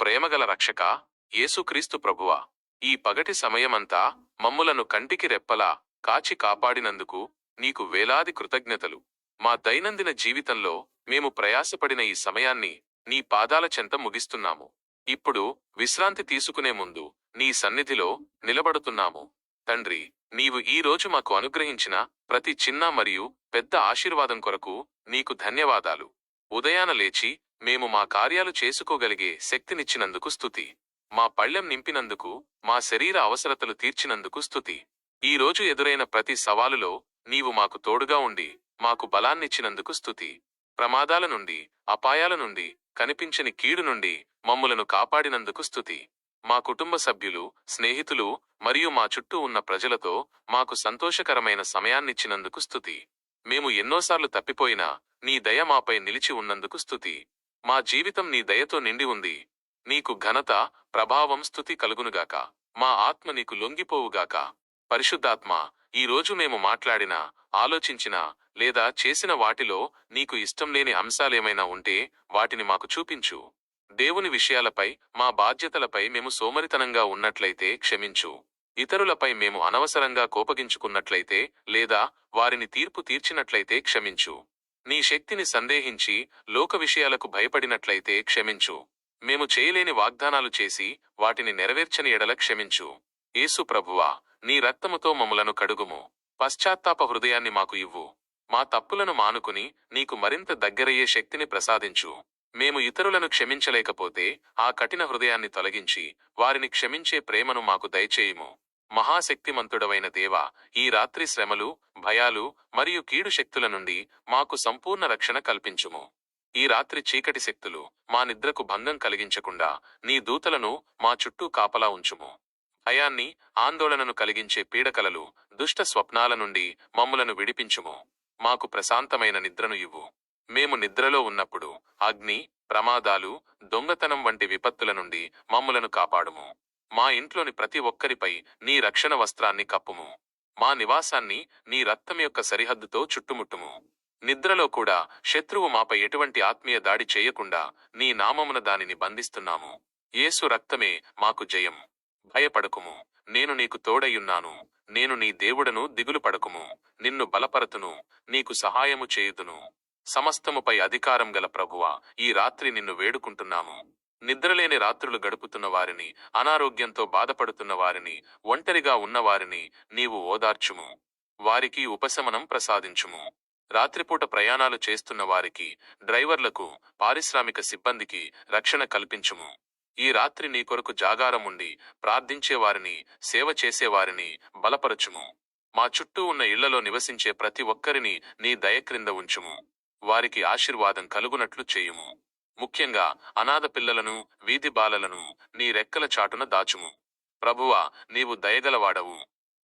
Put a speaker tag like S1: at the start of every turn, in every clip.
S1: ప్రేమగల రక్షక యేసుక్రీస్తు ప్రభువా ఈ పగటి సమయమంతా మమ్ములను కంటికి రెప్పలా కాచి కాపాడినందుకు నీకు వేలాది కృతజ్ఞతలు. మా దైనందిన జీవితంలో మేము ప్రయాసపడిన ఈ సమయాన్ని నీ పాదాల చెంత ముగిస్తున్నాము. ఇప్పుడు విశ్రాంతి తీసుకునే ముందు నీ సన్నిధిలో నిలబడుతున్నాము. తండ్రి నీవు ఈ రోజు మాకు అనుగ్రహించిన ప్రతి చిన్న మరియు పెద్ద ఆశీర్వాదం కొరకు నీకు ధన్యవాదాలు. ఉదయాన లేచి మేము మా కార్యాలు చేసుకోగలిగే శక్తినిచ్చినందుకు స్థుతి మా పళ్ళెం నింపినందుకు మా శరీర అవసరతలు తీర్చినందుకు స్థుతి ఈ రోజు ఎదురైన ప్రతి సవాలులో నీవు మాకు తోడుగా ఉండి మాకు బలాన్నిచ్చినందుకు స్థుతి ప్రమాదాల నుండి అపాయాల నుండి కనిపించని కీడు నుండి మమ్ములను కాపాడినందుకు స్థుతి మా కుటుంబ సభ్యులు స్నేహితులు మరియు మా చుట్టూ ఉన్న ప్రజలతో మాకు సంతోషకరమైన సమయాన్నిచ్చినందుకు స్థుతి మేము ఎన్నోసార్లు తప్పిపోయినా నీ దయ మాపై నిలిచి ఉన్నందుకు స్థుతి మా జీవితం నీ దయతో నిండి ఉంది. నీకు ఘనత ప్రభావం స్తుతి కలుగునుగాక. మా ఆత్మ నీకు లొంగిపోవుగాక. పరిశుద్ధాత్మ ఈరోజు మేము మాట్లాడిన ఆలోచించిన లేదా చేసిన వాటిలో నీకు ఇష్టం లేని అంశాలేమైనా ఉంటే వాటిని మాకు చూపించు. దేవుని విషయాలపై మా బాధ్యతలపై మేము సోమరితనంగా ఉన్నట్లయితే క్షమించు. ఇతరులపై మేము అనవసరంగా కోపగించుకున్నట్లయితే లేదా వారిని తీర్పు తీర్చినట్లయితే క్షమించు. నీ శక్తిని సందేహించి లోక విషయాలకు భయపడినట్లయితే క్షమించు. మేము చేయలేని వాగ్దానాలు చేసి వాటిని నెరవేర్చని ఎడల క్షమించు. యేసు ప్రభువా నీ రక్తముతో మమ్మలను కడుగుము. పశ్చాత్తాప హృదయాన్ని మాకు ఇవ్వు. మా తప్పులను మానుకుని నీకు మరింత దగ్గరయ్యే శక్తిని ప్రసాదించు. మేము ఇతరులను క్షమించలేకపోతే ఆ కఠిన హృదయాన్ని తొలగించి వారిని క్షమించే ప్రేమను మాకు దయచేయుము. మహాశక్తిమంతుడవైన దేవా ఈ రాత్రి శ్రమలు భయాలు మరియు కీడు శక్తుల నుండి మాకు సంపూర్ణ రక్షణ కల్పించుము. ఈ రాత్రి చీకటి శక్తులు మా నిద్రకు భంగం కలిగించకుండా నీ దూతలను మా చుట్టూ కాపలా ఉంచుము. భయాన్ని ఆందోళనను కలిగించే పీడకలలు దుష్ట స్వప్నాల నుండి మమ్ములను విడిపించుము. మాకు ప్రశాంతమైన నిద్రను ఇవ్వు. మేము నిద్రలో ఉన్నప్పుడు అగ్ని ప్రమాదాలు దొంగతనం వంటి విపత్తుల నుండి మమ్ములను కాపాడుము. మా ఇంట్లోని ప్రతి ఒక్కరిపై నీ రక్షణ వస్త్రాన్ని కప్పుము. మా నివాసాన్ని నీ రక్తం యొక్క సరిహద్దుతో చుట్టుముట్టుము. నిద్రలో కూడా శత్రువు మాపై ఎటువంటి ఆత్మీయ దాడి చేయకుండా నీ నామమున దానిని బంధిస్తున్నాము. యేసు రక్తమే మాకు జయం భయపడకుము. నేను నీకు తోడయ్యున్నాను. నేను నీ దేవుడను దిగులు పడకుము నిన్ను బలపరతును. నీకు సహాయము చేయుదును. సమస్తముపై అధికారం గల ప్రభువా ఈ రాత్రి నిన్ను వేడుకుంటున్నాము. నిద్రలేని రాత్రులు గడుపుతున్న వారిని అనారోగ్యంతో బాధపడుతున్న వారిని ఒంటరిగా ఉన్నవారిని నీవు ఓదార్చుము. వారికి ఉపశమనం ప్రసాదించుము. రాత్రిపూట ప్రయాణాలు చేస్తున్న వారికి డ్రైవర్లకు పారిశ్రామిక సిబ్బందికి రక్షణ కల్పించుము. ఈ రాత్రి నీ కొరకు జాగారముండి ప్రార్థించేవారిని సేవ చేసేవారిని బలపరచుము. మా చుట్టూ ఉన్న ఇళ్ళలో నివసించే ప్రతి ఒక్కరిని నీ దయ క్రింద ఉంచుము. వారికి ఆశీర్వాదం కలుగునట్లు చేయుము. ముఖ్యంగా అనాథ పిల్లలను వీధి బాలలను నీ రెక్కల చాటున దాచుము. ప్రభువా నీవు దయగలవాడవు.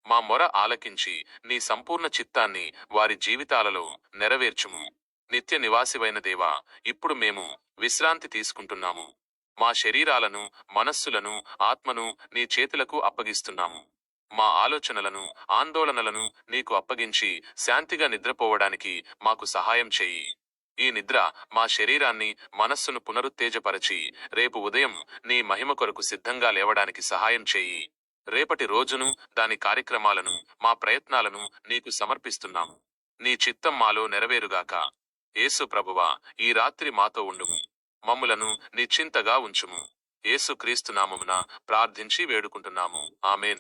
S1: మా మొర ఆలకించి నీ సంపూర్ణ చిత్తాన్ని వారి జీవితాలలో నెరవేర్చుము. నిత్య నివాసివైన దేవా ఇప్పుడు మేము విశ్రాంతి తీసుకుంటున్నాము. మా శరీరాలను మనస్సులను ఆత్మను నీ చేతులకు అప్పగిస్తున్నాము. మా ఆలోచనలను ఆందోళనలను నీకు అప్పగించి శాంతిగా నిద్రపోవడానికి మాకు సహాయం చెయ్యి ఈ నిద్ర మా శరీరాన్ని మనస్సును పునరుత్తేజపరచి రేపు ఉదయం నీ మహిమ కొరకు సిద్ధంగా లేవడానికి సహాయం చేయి. రేపటి రోజును దాని కార్యక్రమాలను మా ప్రయత్నాలను నీకు సమర్పిస్తున్నాము నీ చిత్తం మాలో నెరవేరుగాక. ఏసు ప్రభువా ఈ రాత్రి మాతో ఉండుము. మమ్ములను నిశ్చింతగా ఉంచుము. ఏసు క్రీస్తు నామమున ప్రార్థించి వేడుకుంటున్నాము. ఆమెన్.